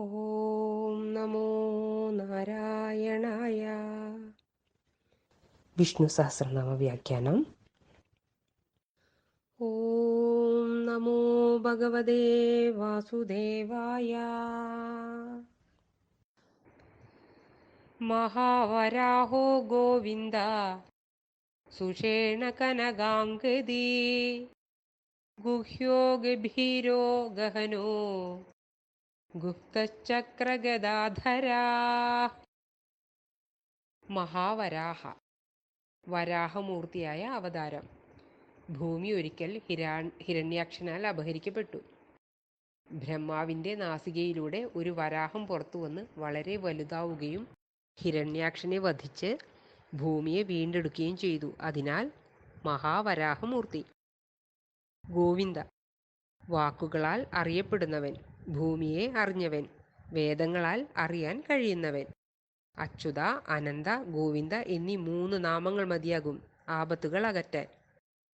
ഓം നമോ നാരായണായ. വിഷ്ണു സഹസ്രനാമ വ്യാഖ്യാനം. ഓം നമോ ഭഗവതേ വാസുദേവായ. മഹാവരാഹോ ഗോവിന്ദ. സുഷേണ കനകാംഗതി ഗുഹ്യോ ഗഭീരോ ഗഹനോ. ഗുപ്തചക്രഗദാധരാ. മഹാവരാഹ. വരാഹമൂർത്തിയായ അവതാരം. ഭൂമി ഒരിക്കൽ ഹിരാ ഹിരണ്യാക്ഷനാൽ അപഹരിക്കപ്പെട്ടു. ബ്രഹ്മാവിന്റെ നാസികയിലൂടെ ഒരു വരാഹം പുറത്തുവന്ന് വളരെ വലുതാവുകയും ഹിരണ്യാക്ഷനെ വധിച്ച് ഭൂമിയെ വീണ്ടെടുക്കുകയും ചെയ്തു. അതിനാൽ മഹാവരാഹമൂർത്തി. ഗോവിന്ദ. വാക്കുകളാൽ അറിയപ്പെടുന്നവൻ. ഭൂമിയെ അറിഞ്ഞവൻ വേദങ്ങളാൽ അറിയാൻ കഴിയുന്നവൻ. അച്യുത അനന്ത ഗോവിന്ദ എന്നീ മൂന്ന് നാമങ്ങൾ മതിയാകും ആപത്തുകൾ അകറ്റാൻ.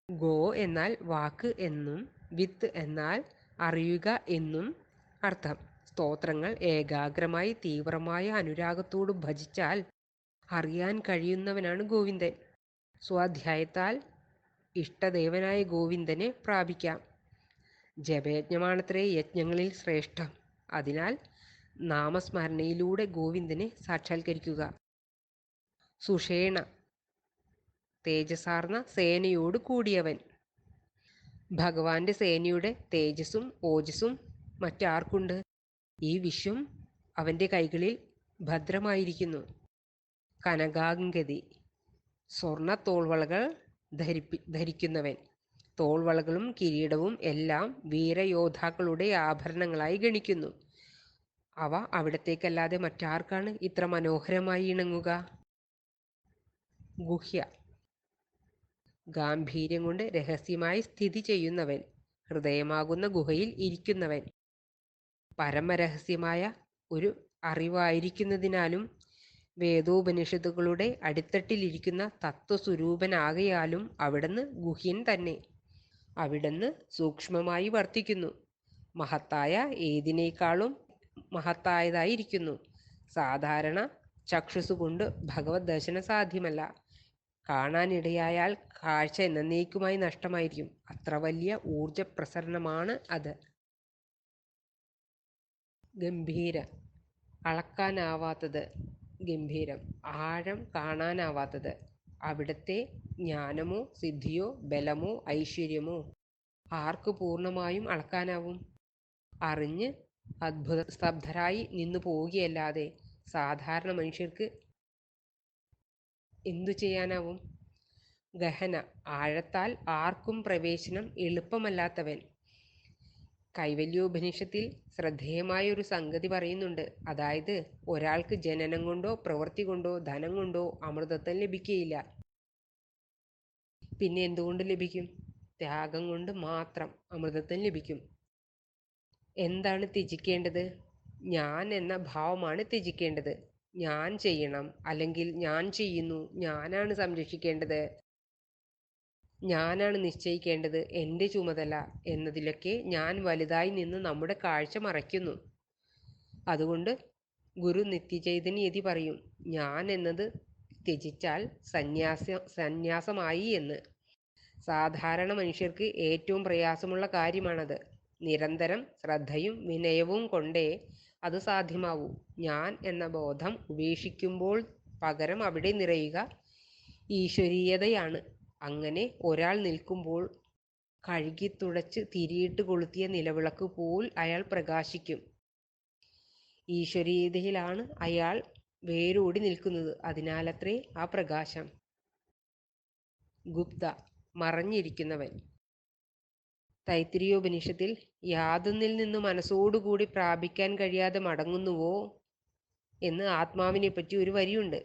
ഗോ എന്നാൽ വാക്ക് എന്നും വിത്ത് എന്നാൽ അറിയുക എന്നും അർത്ഥം. സ്തോത്രങ്ങൾ ഏകാഗ്രമായി തീവ്രമായ അനുരാഗത്തോട് ഭജിച്ചാൽ അറിയാൻ കഴിയുന്നവനാണ് ഗോവിന്ദൻ. സ്വാധ്യായത്താൽ ഇഷ്ടദേവനായ ഗോവിന്ദനെ പ്രാപിക്കാം. ജപയജ്ഞമാണത്രേ യജ്ഞങ്ങളിൽ ശ്രേഷ്ഠം. അതിനാൽ നാമസ്മരണയിലൂടെ ഗോവിന്ദനെ സാക്ഷാത്കരിക്കുക. സുഷേണ തേജസാർന്ന സേനയോട് കൂടിയവൻ. ഭഗവാന്റെ സേനയുടെ തേജസ്സും ഓജസ്സും മറ്റാർക്കുണ്ട്? ഈ വിശ്വം അവന്റെ കൈകളിൽ ഭദ്രമായിരിക്കുന്നു. കനകാംഗതി സ്വർണ തോൾവളകൾ ധരിപ്പി ധരിക്കുന്നവൻ. തോൾവളകളും കിരീടവും എല്ലാം വീരയോദ്ധാക്കളുടെ ആഭരണങ്ങളായി ഗണിക്കുന്നു. അവ അവിടത്തേക്കല്ലാതെ മറ്റാർക്കാണ് ഇത്ര മനോഹരമായി ഇണങ്ങുക? ഗുഹ്യ. ഗാംഭീര്യം കൊണ്ട് രഹസ്യമായി സ്ഥിതി ചെയ്യുന്നവൻ. ഹൃദയമാകുന്ന ഗുഹയിൽ ഇരിക്കുന്നവൻ. പരമരഹസ്യമായ ഒരു അറിവായിരിക്കുന്നതിനാലും വേദോപനിഷത്തുകളുടെ അടിത്തട്ടിലിരിക്കുന്ന തത്വസ്വരൂപനാകയാലും അവിടുന്ന് ഗുഹ്യൻ തന്നെ. അവിടുന്ന് സൂക്ഷ്മമായി വർത്തിക്കുന്നു. മഹത്തായ ഏതിനേക്കാളും മഹത്തായതായിരിക്കുന്നു. സാധാരണ ചക്ഷുസുകൊണ്ട് ഭഗവത് ദർശനം സാധ്യമല്ല. കാണാനിടയായാൽ കാഴ്ച എന്നേക്കുമായി നഷ്ടമായിരിക്കും. അത്ര വലിയ ഊർജ പ്രസരണമാണ് അത്. ഗംഭീര. അളക്കാനാവാത്തത്. ഗംഭീരം. ആഴം കാണാനാവാത്തത്. അവിടുത്തെ ജ്ഞാനമോ സിദ്ധിയോ ബലമോ ഐശ്വര്യമോ ആർക്ക് പൂർണമായും അളക്കാനാവും? അറിഞ്ഞ് അത്ഭുത സ്തബ്ധരായി നിന്നു പോവുകയല്ലാതെ സാധാരണ മനുഷ്യർക്ക് എന്തു ചെയ്യാനാവും? ഗഹന ആഴത്താൽ ആർക്കും പ്രവേശനം എളുപ്പമല്ലാത്തവൻ. കൈവല്യോപനിഷത്തിൽ ശ്രദ്ധേയമായ ഒരു സംഗതി പറയുന്നുണ്ട്. അതായത് ഒരാൾക്ക് ജനനം കൊണ്ടോ പ്രവൃത്തി കൊണ്ടോ ധനം കൊണ്ടോ അമൃതത്വം ലഭിക്കുകയില്ല പിന്നെ എന്തുകൊണ്ട് ലഭിക്കും? ത്യാഗം കൊണ്ട് മാത്രം അമൃതത്വം ലഭിക്കും. എന്താണ് ത്യജിക്കേണ്ടത്? ഞാൻ എന്ന ഭാവമാണ് ത്യജിക്കേണ്ടത്. ഞാൻ ചെയ്യണം അല്ലെങ്കിൽ ഞാൻ ചെയ്യുന്നു ഞാനാണ് സംരക്ഷിക്കേണ്ടത്. ഞാനാണ് നിശ്ചയിക്കേണ്ടത് എന്റെ ചുമതല എന്നതിലൊക്കെ ഞാൻ വലുതായി നിന്ന് നമ്മുടെ കാഴ്ച മറയ്ക്കുന്നു. അതുകൊണ്ട് ഗുരു നിത്യചൈതന്യതി പറയും ഞാൻ എന്നത് ത്യജിച്ചാൽ സന്യാസ സന്യാസമായി എന്ന്. സാധാരണ മനുഷ്യർക്ക് ഏറ്റവും പ്രയാസമുള്ള കാര്യമാണത്. നിരന്തരം ശ്രദ്ധയും വിനയവും കൊണ്ടേ അത് സാധ്യമാവൂ. ഞാൻ എന്ന ബോധം ഉപേക്ഷിക്കുമ്പോൾ പകരം അവിടെ നിറയുക ഈശ്വരീയതയാണ്. അങ്ങനെ ഒരാൾ നിൽക്കുമ്പോൾ കഴുകി തുടച്ച് തിരിയിട്ട് കൊളുത്തിയ നിലവിളക്ക് പോൽ അയാൾ പ്രകാശിക്കും. ഈശ്വരീയതയിലാണ് അയാൾ വേരോടി നിൽക്കുന്നത്. അതിനാലത്രേ ആ പ്രകാശം. ഗുപ്ത മറഞ്ഞിരിക്കുന്നവൻ. തൈത്തിരിയോപനിഷത്തിൽ യാതൊന്നിൽ നിന്ന് മനസ്സോടുകൂടി പ്രാപിക്കാൻ കഴിയാതെ മടങ്ങുന്നുവോ എന്ന് ആത്മാവിനെ പറ്റി ഒരു വരിയുണ്ട്.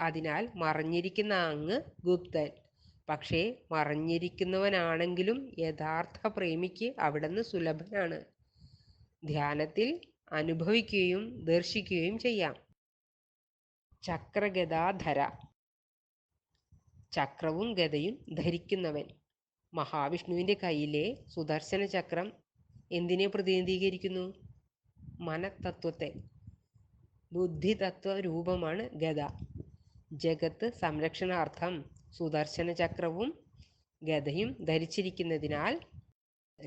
അതിനാൽ മറഞ്ഞിരിക്കുന്ന അങ്ങ് ഗുപ്തൻ. പക്ഷേ മറഞ്ഞിരിക്കുന്നവനാണെങ്കിലും യഥാർത്ഥ പ്രേമിക്ക് അവിടുന്ന് സുലഭനാണ്. ധ്യാനത്തിൽ അനുഭവിക്കുകയും ദർശിക്കുകയും ചെയ്യാം. ചക്രഗതാധര ചക്രവും ഗതയും ധരിക്കുന്നവൻ. മഹാവിഷ്ണുവിന്റെ കയ്യിലെ സുദർശന ചക്രം എന്തിനെ പ്രതിനിധീകരിക്കുന്നു? മനത്തത്വത്തെ ബുദ്ധിതത്വ രൂപമാണ് ഗത ജഗത്ത് സംരക്ഷണാർത്ഥം സുദർശന ചക്രവും ഗതയും ധരിച്ചിരിക്കുന്നതിനാൽ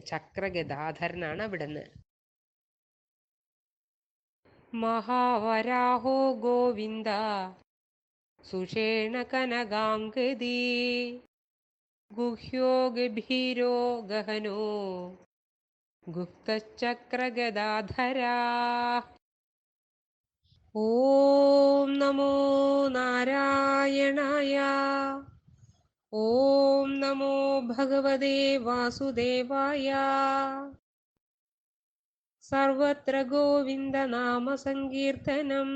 ചക്രഗതാധരനാണ് അവിടുന്ന്. മഹാവരാഹോ ഗോവിന്ദ സുഷേണ കനകാംഗതി ഗുഹ്യോ ഗഭീരോ ഗഹനോ ഗുപ്തചക്രഗദാധരാ. ഓം നമോ നാരായണായ. ॐ नमो भगवते वासुदेवाय। सर्वत्र गोविन्दनामसङ्कीर्तनं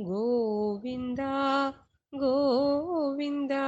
गोविन्द गोविन्दा।